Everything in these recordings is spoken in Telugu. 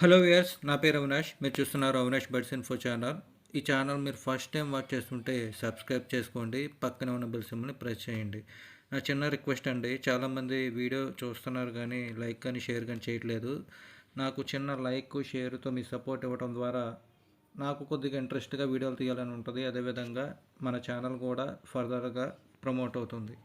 హలో వియర్స్ నా పేరు అవినాష్. మీరు చూస్తున్నారు అవినాష్ బర్డ్స్ ఇన్ఫో ఛానల్ ఈ ఛానల్ మీరు ఫస్ట్ టైం వాచ్ చేస్తుంటే సబ్స్క్రైబ్ చేసుకోండి. పక్కనే ఉన్న బెల్ సిమ్ని ప్రెస్ చేయండి. నా చిన్న రిక్వెస్ట్ అండి చాలామంది వీడియో చూస్తున్నారు కానీ లైక్ కానీ షేర్ కానీ చేయట్లేదు. నాకు చిన్న లైక్ షేర్తో మీ సపోర్ట్ ఇవ్వడం ద్వారా నాకు కొద్దిగా ఇంట్రెస్ట్గా వీడియోలు తీయాలని ఉంటుంది. అదేవిధంగా మన ఛానల్ కూడా ఫర్దర్గా ప్రమోట్ అవుతుంది.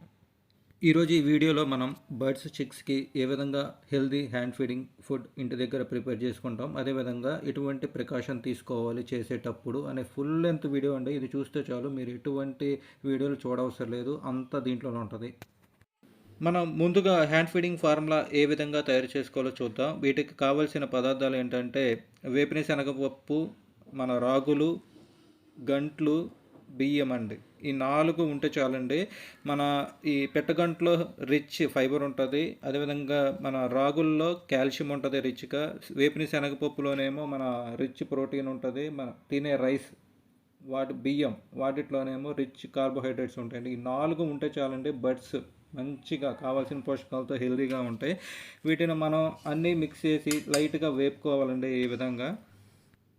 ఈరోజు ఈ వీడియోలో మనం బర్డ్స్ చిక్స్కి ఏ విధంగా హెల్దీ హ్యాండ్ ఫీడింగ్ ఫుడ్ ఇంటి దగ్గర ప్రిపేర్ చేసుకుంటాం అదేవిధంగా ఎటువంటి ప్రికాషన్ తీసుకోవాలి చేసేటప్పుడు అనే ఫుల్ లెంత్ వీడియో అండి. ఇది చూస్తే చాలు మీరు ఎటువంటి వీడియోలు చూడవసరం లేదు అంత దీంట్లోనే ఉంటుంది. మనం ముందుగా హ్యాండ్ ఫీడింగ్ ఫార్ములా ఏ విధంగా తయారు చేసుకోవాలో చూద్దాం. వీటికి కావాల్సిన పదార్థాలు ఏంటంటే వేపిన శనగపప్పు మన రాగులు గంట్లు బియ్యం అండి. ఈ నాలుగు ఉంటే చాలండి. మన ఈ పెట్టగంట్లో రిచ్ ఫైబర్ ఉంటుంది. అదేవిధంగా మన రాగుల్లో కాల్షియం ఉంటుంది రిచ్గా. వేపిన శనగపప్పులోనేమో మన రిచ్ ప్రోటీన్ ఉంటుంది. మన తినే రైస్ వాటి బియ్యం వాటిలోనేమో రిచ్ కార్బోహైడ్రేట్స్ ఉంటాయండి. ఈ నాలుగు ఉంటే చాలండి బడ్స్ మంచిగా కావాల్సిన పోషకాలతో హెల్తీగా ఉంటాయి. వీటిని మనం అన్నీ మిక్స్ చేసి లైట్గా వేపుకోవాలండి ఈ విధంగా.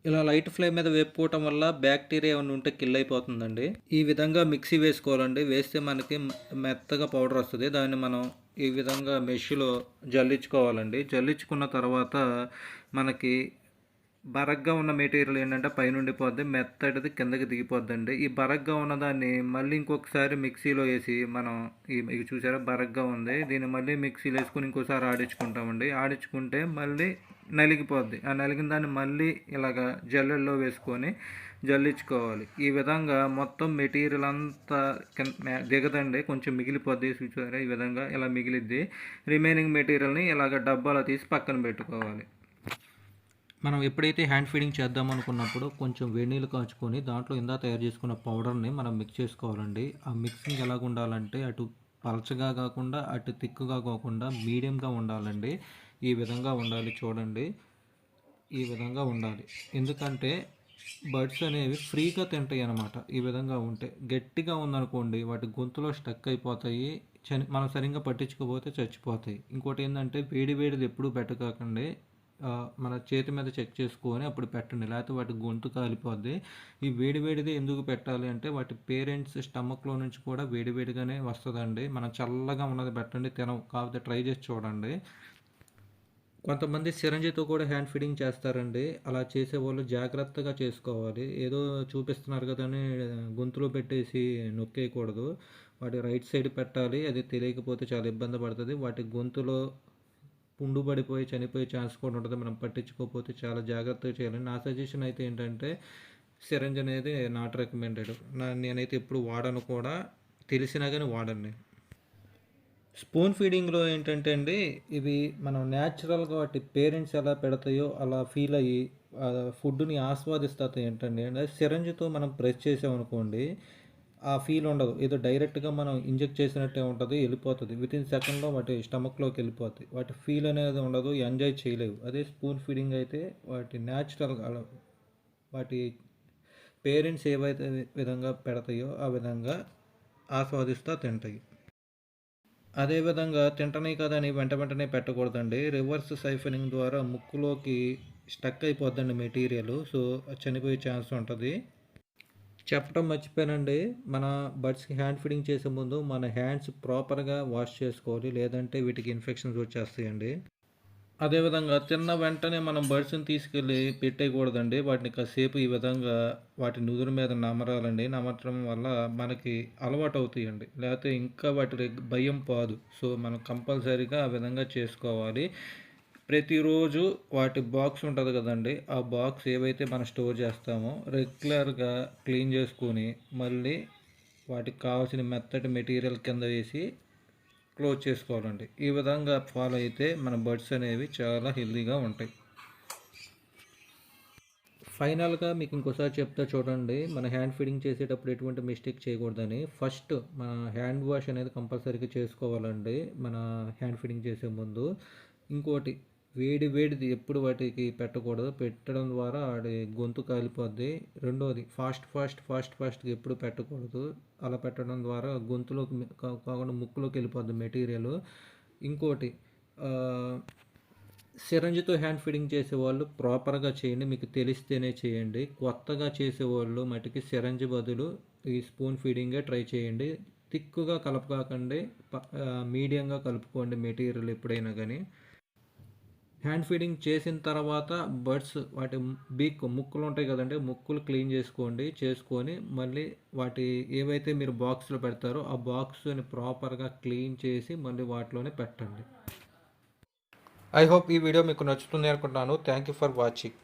ఇలా లైట్ ఫ్లేమ్ మీద వేపుకోవటం వల్ల బ్యాక్టీరియా ఏమైనా ఉంటే కిల్ అయిపోతుందండి. ఈ విధంగా మిక్సీ వేసుకోవాలండి. వేస్తే మనకి మెత్తగా పౌడర్ వస్తుంది. దాన్ని మనం ఈ విధంగా మెష్లో జల్లించుకోవాలండి. జల్లించుకున్న తర్వాత మనకి బరగ్గా ఉన్న మెటీరియల్ ఏంటంటే పైనుండి పోద్ది మెత్తటిది కిందకి దిగిపోద్దండి. ఈ బరగ్గా ఉన్నదాన్ని మళ్ళీ ఇంకొకసారి మిక్సీలో వేసి మనం ఇవి చూసారా? బరగ్గా ఉంది. దీన్ని మళ్ళీ మిక్సీలో వేసుకుని ఇంకోసారి ఆడించుకుంటామండి. ఆడించుకుంటే మళ్ళీ నలిగిపోద్ది. ఆ నలిగిన దాన్ని మళ్ళీ ఇలాగ జల్లెల్లో వేసుకొని జల్లించుకోవాలి. ఈ విధంగా మొత్తం మెటీరియల్ అంతా దిగదండి. కొంచెం మిగిలిపోద్ది చూసారా? ఈ విధంగా ఇలా మిగిలిద్ది. రిమైనింగ్ మెటీరియల్ని ఇలాగ డబ్బాలో తీసి పక్కన పెట్టుకోవాలి. మనం ఎప్పుడైతే హ్యాండ్ ఫీడింగ్ చేద్దాం అనుకున్నప్పుడు కొంచెం వేడినీళ్ళు కాచుకొని దాంట్లో ఇందా తయారు చేసుకున్న పౌడర్ని మనం మిక్స్ చేసుకోవాలండి. ఆ మిక్సింగ్ ఎలాగ ఉండాలంటే అటు పలచగా కాకుండా అటు తిక్కుగా కాకుండా మీడియంగా ఉండాలండి. ఈ విధంగా ఉండాలి చూడండి. ఈ విధంగా ఉండాలి. ఎందుకంటే బర్డ్స్ అనేవి ఫ్రీగా తింటాయి అన్నమాట. ఈ విధంగా ఉంటే గట్టిగా ఉందనుకోండి వాటి గొంతులో స్టక్ అయిపోతాయి చని మనం సరిగ్గా పట్టించుకోకపోతే చచ్చిపోతాయి. ఇంకోటి ఏంటంటే వేడి వేడిది ఎప్పుడూ పెట్టకాకండి. మన చేతి మీద చెక్ చేసుకొని అప్పుడు పెట్టండి. లేకపోతే వాటి గొంతు కాలిపోద్ది. ఈ వేడివేడిది ఎందుకు పెట్టాలి అంటే వాటి పేరెంట్స్ స్టమక్లో నుంచి కూడా వేడివేడిగానే వస్తుందండి. మనం చల్లగా ఉన్నది పెట్టండి తినవు. కాకపోతే ట్రై చేసి చూడండి. కొంతమంది సిరంజితో కూడా హ్యాండ్ ఫీడింగ్ చేస్తారండి. అలా చేసేవాళ్ళు జాగ్రత్తగా చేసుకోవాలి. ఏదో చూపిస్తున్నారు కదా అని గొంతులో పెట్టేసి నొక్కేయకూడదు. వాటి రైట్ సైడ్ పెట్టాలి. అది తెలియకపోతే చాలా ఇబ్బంది పడుతుంది. వాటి గొంతులో పుండు పడిపోయి చనిపోయే ఛాన్స్ కూడా ఉంటుంది. మనం పట్టించుకోకపోతే చాలా జాగ్రత్తగా చేయాలి. నా సజెషన్ అయితే ఏంటంటే సిరంజ్ అనేది నాట్ రికమెండెడ్ నా నేనైతే ఎప్పుడు వాడను కూడా. తెలిసినా కానీ వాడండి స్పూన్ ఫీడింగ్లో ఏంటంటే అండి ఇవి మనం న్యాచురల్గా వాటి పేరెంట్స్ ఎలా పెడతాయో అలా ఫీల్ అయ్యి ఫుడ్ని ఆస్వాదిస్తాయి ఏంటండి? అంటే సిరంజ్తో మనం ప్రెస్ చేసామనుకోండి ఆ ఫీల్ ఉండదు. ఏదో డైరెక్ట్గా మనం ఇంజెక్ట్ చేసినట్టే ఉంటుంది వెళ్ళిపోతుంది. విత్ ఇన్ సెకండ్లో వాటి స్టమక్లోకి వెళ్ళిపోతాయి. వాటి ఫీల్ అనేది ఉండదు ఎంజాయ్ చేయలేవు. అదే స్పూన్ ఫీడింగ్ అయితే వాటి న్యాచురల్గా వాటి పేరెంట్స్ ఏవైతే విధంగా పెడతాయో ఆ విధంగా ఆస్వాదిస్తూ తింటాయి. అదేవిధంగా తింటనే కదని వెంట వెంటనే పెట్టకూడదండి. రివర్స్ సైఫనింగ్ ద్వారా ముక్కులోకి స్టక్ అయిపోద్దండి మెటీరియల్. సో చనిపోయే ఛాన్స్ ఉంటుంది. చెప్పడం మర్చిపోయానండి. మన బర్డ్స్కి హ్యాండ్ ఫీడింగ్ చేసే ముందు మన హ్యాండ్స్ ప్రాపర్గా వాష్ చేసుకోవాలి. లేదంటే వీటికి ఇన్ఫెక్షన్స్ వచ్చేస్తాయండి. అదేవిధంగా తిన్న వెంటనే మనం బర్డ్స్ని తీసుకెళ్ళి పెట్టేయకూడదండి. వాటిని కాసేపు ఈ విధంగా వాటి నుదురు మీద నమరాలండి. నమరడం వల్ల మనకి అలవాటు అవుతాయండి లేకపోతే ఇంకా వాటి భయం పోదు. సో మనం కంపల్సరీగా ఆ విధంగా చేసుకోవాలి. ప్రతిరోజు వాటి బాక్స్ ఉంటుంది కదండి. ఆ బాక్స్ ఏవైతే మనం స్టోర్ చేస్తామో రెగ్యులర్గా క్లీన్ చేసుకొని మళ్ళీ వాటికి కావాల్సిన మెత్తటి మెటీరియల్ కింద వేసి క్లోజ్ చేసుకోవాలండి. ఈ విధంగా ఫాలో అయితే మన బర్డ్స్ అనేవి చాలా హెల్దీగా ఉంటాయి. ఫైనల్గా మీకు ఇంకోసారి చెప్తా చూడండి. మన హ్యాండ్ ఫీడింగ్ చేసేటప్పుడు ఎటువంటి మిస్టేక్ చేయకూడదని. ఫస్ట్ మన హ్యాండ్ వాష్ అనేది కంపల్సరీగా చేసుకోవాలండి. మన హ్యాండ్ ఫీడింగ్ చేసే ముందు. ఇంకోటి వేడి వేడిది ఎప్పుడు వాటికి పెట్టకూడదు. పెట్టడం ద్వారా వాడి గొంతు కాలిపోద్ది. రెండోది ఫాస్ట్ ఫాస్ట్ ఫాస్ట్ ఫాస్ట్గా ఎప్పుడు పెట్టకూడదు. అలా పెట్టడం ద్వారా గొంతులోకి కాకుండా ముక్కులోకి వెళ్ళిపోద్ది మెటీరియల్. ఇంకోటి సిరంజితో హ్యాండ్ ఫీడింగ్ చేసేవాళ్ళు ప్రాపర్గా చేయండి. మీకు తెలిస్తేనే చేయండి. కొత్తగా చేసేవాళ్ళు మటుకి సిరంజి బదులు ఈ స్పూన్ ఫీడింగే ట్రై చేయండి. తిక్కుగా కలపకాకండి. ప- మీడియంగా కలుపుకోండి మెటీరియల్ ఎప్పుడైనా కానీ హ్యాండ్ ఫీడింగ్ చేసిన తర్వాత బర్డ్స్ వాటి బీక్ ముక్కులు ఉంటాయి కదండి ముక్కులు క్లీన్ చేసుకోండి చేసుకొని మళ్ళీ వాటి ఏవైతే మీరు బాక్స్లో పెడతారో ఆ బాక్స్ని ప్రాపర్గా క్లీన్ చేసి మళ్ళీ వాటిలోనే పెట్టండి. ఐ హోప్ ఈ వీడియో మీకు నచ్చుతుంది అనుకుంటున్నాను. Thank you for watching